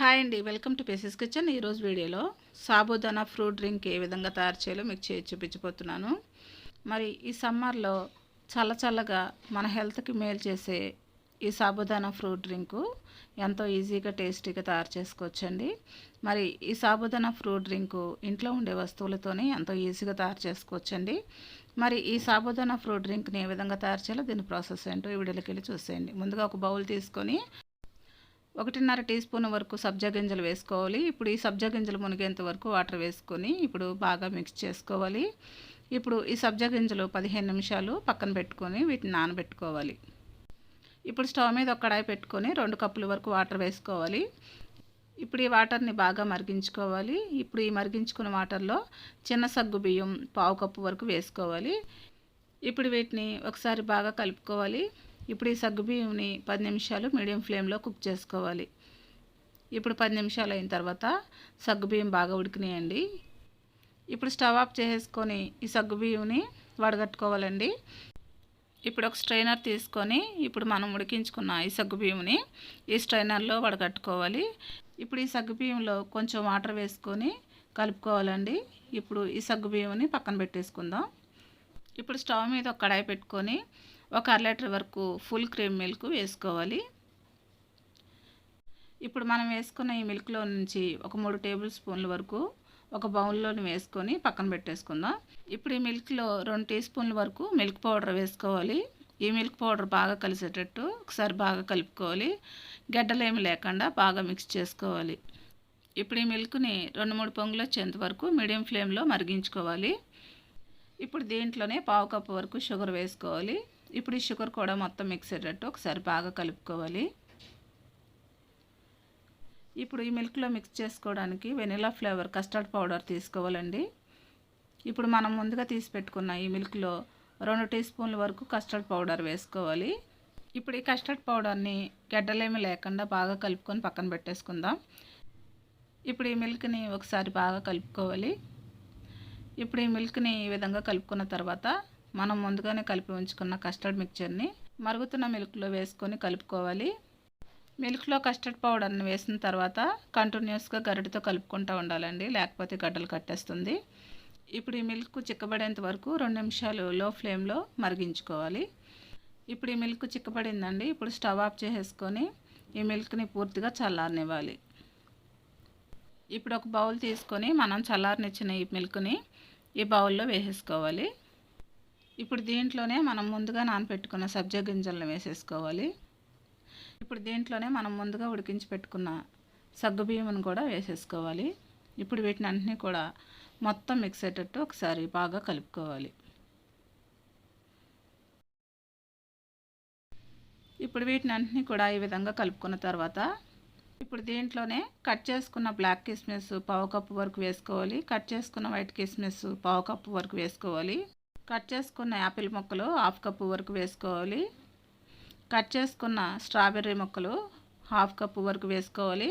Hi అండి. Welcome to Paces kitchen. ఈరోజు వీడియోలో సాబుదానా ఫ్రూట్ డ్రింక్ ఏ విధంగా తయారు చేయాలో మీకు చేసి చూపించబోతున్నాను. మరి ఈ సమ్మర్లో చల్ల చల్లగా మన హెల్త్కి మేలు చేసే ఈ సాబుదానా ఫ్రూట్ డ్రింకు ఎంతో ఈజీగా టేస్టీగా తయారు చేసుకోవచ్చండి. మరి ఈ సాబుదానా ఫ్రూట్ డ్రింకు ఇంట్లో ఉండే వస్తువులతోనే ఎంతో ఈజీగా తయారు చేసుకోవచ్చండి. మరి ఈ సాబుదానా ఫ్రూట్ డ్రింక్ని ఏ విధంగా తయారు చేయాలో దీని ప్రాసెస్ ఏంటో ఈ వీడియోలోకి వెళ్ళి చూసేయండి. ముందుగా ఒక బౌల్ తీసుకొని ఒకటిన్నర టీ స్పూన్ వరకు సబ్జా గింజలు వేసుకోవాలి. ఇప్పుడు ఈ సబ్జా గింజలు మునిగేంత వరకు వాటర్ వేసుకొని ఇప్పుడు బాగా మిక్స్ చేసుకోవాలి. ఇప్పుడు ఈ సబ్జా గింజలు పదిహేను నిమిషాలు పక్కన పెట్టుకొని వీటిని నానబెట్టుకోవాలి. ఇప్పుడు స్టవ్ మీద ఒక కడాయి పెట్టుకొని రెండు కప్పుల వరకు వాటర్ వేసుకోవాలి. ఇప్పుడు ఈ వాటర్ని బాగా మరిగించుకోవాలి. ఇప్పుడు ఈ మరిగించుకున్న వాటర్లో చిన్న సగ్గు బియ్యం పావు కప్పు వరకు వేసుకోవాలి. ఇప్పుడు వీటిని ఒకసారి బాగా కలుపుకోవాలి. ఇప్పుడు ఈ సగ్గుబియ్యంని పది నిమిషాలు మీడియం ఫ్లేమ్లో కుక్ చేసుకోవాలి. ఇప్పుడు పది నిమిషాలు అయిన తర్వాత సగ్గుబియ్యం బాగా ఉడికినాయండి. ఇప్పుడు స్టవ్ ఆఫ్ చేసుకొని ఈ సగ్గుబియ్యంని వడగట్టుకోవాలండి. ఇప్పుడు ఒక స్ట్రైనర్ తీసుకొని ఇప్పుడు మనం ఉడికించుకున్న ఈ సగ్గుబియ్యంని ఈ స్ట్రైనర్లో వడగట్టుకోవాలి. ఇప్పుడు ఈ సగ్గుబియ్యంలో కొంచెం వాటర్ వేసుకొని కలుపుకోవాలండి. ఇప్పుడు ఈ సగ్గుబియ్యంని పక్కన పెట్టేసుకుందాం. ఇప్పుడు స్టవ్ మీద ఒక కడాయి పెట్టుకొని ఒక అర లీటర్ వరకు ఫుల్ క్రీమ్ మిల్క్ వేసుకోవాలి. ఇప్పుడు మనం వేసుకున్న ఈ మిల్క్లో నుంచి ఒక మూడు టేబుల్ స్పూన్ల వరకు ఒక బౌల్లోని వేసుకొని పక్కన పెట్టేసుకుందాం. ఇప్పుడు ఈ మిల్క్లో రెండు టీ స్పూన్ల వరకు మిల్క్ పౌడర్ వేసుకోవాలి. ఈ మిల్క్ పౌడర్ బాగా కలిసేటట్టు ఒకసారి బాగా కలుపుకోవాలి. గడ్డలేమి లేకుండా బాగా మిక్స్ చేసుకోవాలి. ఇప్పుడు ఈ మిల్క్ని రెండు మూడు పొంగులు వచ్చేంత వరకు మీడియం ఫ్లేమ్లో మరిగించుకోవాలి. ఇప్పుడు దీంట్లోనే పావు కప్పు వరకు షుగర్ వేసుకోవాలి. ఇప్పుడు ఈ షుగర్ కూడా మొత్తం మిక్స్ అయ్యేటట్టు ఒకసారి బాగా కలుపుకోవాలి. ఇప్పుడు ఈ మిల్క్లో మిక్స్ చేసుకోవడానికి వెనిలా ఫ్లేవర్ కస్టర్డ్ పౌడర్ తీసుకోవాలండి. ఇప్పుడు మనం ముందుగా తీసి పెట్టుకున్న ఈ మిల్క్లో రెండు టీ స్పూన్ల వరకు కస్టర్డ్ పౌడర్ వేసుకోవాలి. ఇప్పుడు ఈ కస్టర్డ్ పౌడర్ని గడ్డలేమి లేకుండా బాగా కలుపుకొని పక్కన పెట్టేసుకుందాం. ఇప్పుడు ఈ మిల్క్ని ఒకసారి బాగా కలుపుకోవాలి. ఇప్పుడు ఈ మిల్క్ని ఈ విధంగా కలుపుకున్న తర్వాత మనం ముందుగానే కలిపి ఉంచుకున్న కస్టర్డ్ మిక్చర్ని మరుగుతున్న మిల్క్లో వేసుకొని కలుపుకోవాలి. మిల్క్లో కస్టర్డ్ పౌడర్ని వేసిన తర్వాత కంటిన్యూస్గా గరిటతో కలుపుకుంటూ ఉండాలండి లేకపోతే గడ్డలు కట్టేస్తుంది. ఇప్పుడు ఈ మిల్క్ చిక్కబడేంత వరకు రెండు నిమిషాలు లో ఫ్లేమ్లో మరిగించుకోవాలి. ఇప్పుడు ఈ మిల్క్ చిక్కబడిందండి ఇప్పుడు స్టవ్ ఆఫ్ చేసేసుకొని ఈ మిల్క్ని పూర్తిగా చల్లారనివ్వాలి. ఇప్పుడు ఒక బౌల్ తీసుకొని మనం చల్లారనిచ్చిన ఈ మిల్క్ని ఈ బౌల్లో వేసేసుకోవాలి. ఇప్పుడు దీంట్లోనే మనం ముందుగా నానపెట్టుకున్న సబ్జా గింజలను వేసేసుకోవాలి. ఇప్పుడు దీంట్లోనే మనం ముందుగా ఉడికించి పెట్టుకున్న సగ్గుబియ్యమును కూడా వేసేసుకోవాలి. ఇప్పుడు వీటిని అన్నీ కూడా మొత్తం మిక్స్ అయ్యేటట్టు ఒకసారి బాగా కలుపుకోవాలి. ఇప్పుడు వీటిని అన్నీ కూడా ఈ విధంగా కలుపుకున్న తర్వాత ఇప్పుడు దీంట్లోనే కట్ చేసుకున్న బ్లాక్ కిస్మిస్ పావు కప్పు వరకు వేసుకోవాలి. కట్ చేసుకున్న వైట్ కిస్మిస్ పావు కప్పు వరకు వేసుకోవాలి. కట్ చేసుకున్న యాపిల్ ముక్కలు హాఫ్ కప్పు వరకు వేసుకోవాలి. కట్ చేసుకున్న స్ట్రాబెర్రీ మొక్కలు హాఫ్ కప్పు వరకు వేసుకోవాలి.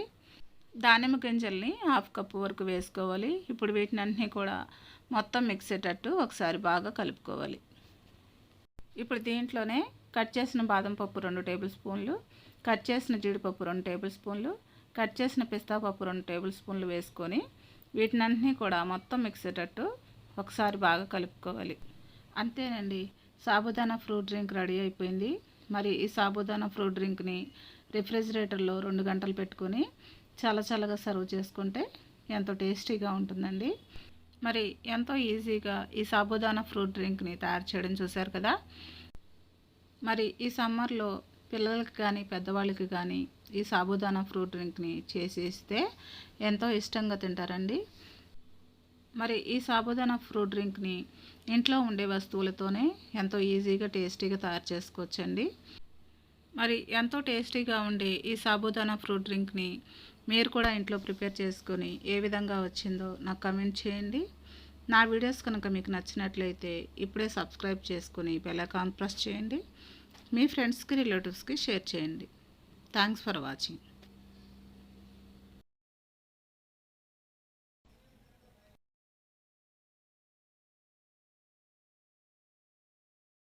దానిమ్మ గింజల్ని హాఫ్ కప్పు వరకు వేసుకోవాలి. ఇప్పుడు వీటిని అన్నీ కూడా మొత్తం మిక్సేటట్టు ఒకసారి బాగా కలుపుకోవాలి. ఇప్పుడు దీంట్లోనే కట్ చేసిన బాదం పప్పు రెండు టేబుల్ స్పూన్లు కట్ చేసిన జీడిపప్పు రెండు టేబుల్ స్పూన్లు కట్ చేసిన పిస్తా పప్పు రెండు టేబుల్ స్పూన్లు వేసుకొని వీటినన్నీ కూడా మొత్తం మిక్సేటట్టు ఒకసారి బాగా కలుపుకోవాలి. అంతేనండి సాబుదానా ఫ్రూట్ డ్రింక్ రెడీ అయిపోయింది. మరి ఈ సాబుదానా ఫ్రూట్ డ్రింక్ని రిఫ్రిజిరేటర్లో రెండు గంటలు పెట్టుకొని చాలా చల్లగా సర్వ్ చేసుకుంటే ఎంతో టేస్టీగా ఉంటుందండి. మరి ఎంతో ఈజీగా ఈ సాబుదానా ఫ్రూట్ డ్రింక్ని తయారు చేయడం చూశారు కదా? మరి ఈ సమ్మర్లో పిల్లలకి కానీ పెద్దవాళ్ళకి కానీ ఈ సాబుదానా ఫ్రూట్ డ్రింక్ని చేసేస్తే ఎంతో ఇష్టంగా తింటారండి. మరి ఈ సాబుదానా ఫ్రూట్ డ్రింక్ని ఇంట్లో ఉండే వస్తువులతోనే ఎంతో ఈజీగా టేస్టీగా తయారు చేసుకోవచ్చండి. మరి ఎంతో టేస్టీగా ఉండే ఈ సాబుదానా ఫ్రూట్ డ్రింక్ని మీరు కూడా ఇంట్లో ప్రిపేర్ చేసుకొని ఏ విధంగా వచ్చిందో నాకు కమెంట్ చేయండి. నా వీడియోస్ కనుక మీకు నచ్చినట్లయితే ఇప్పుడే సబ్స్క్రైబ్ చేసుకుని బెల్లకాన్ ప్రెస్ చేయండి. మీ ఫ్రెండ్స్కి రిలేటివ్స్కి షేర్ చేయండి. Thanks for watching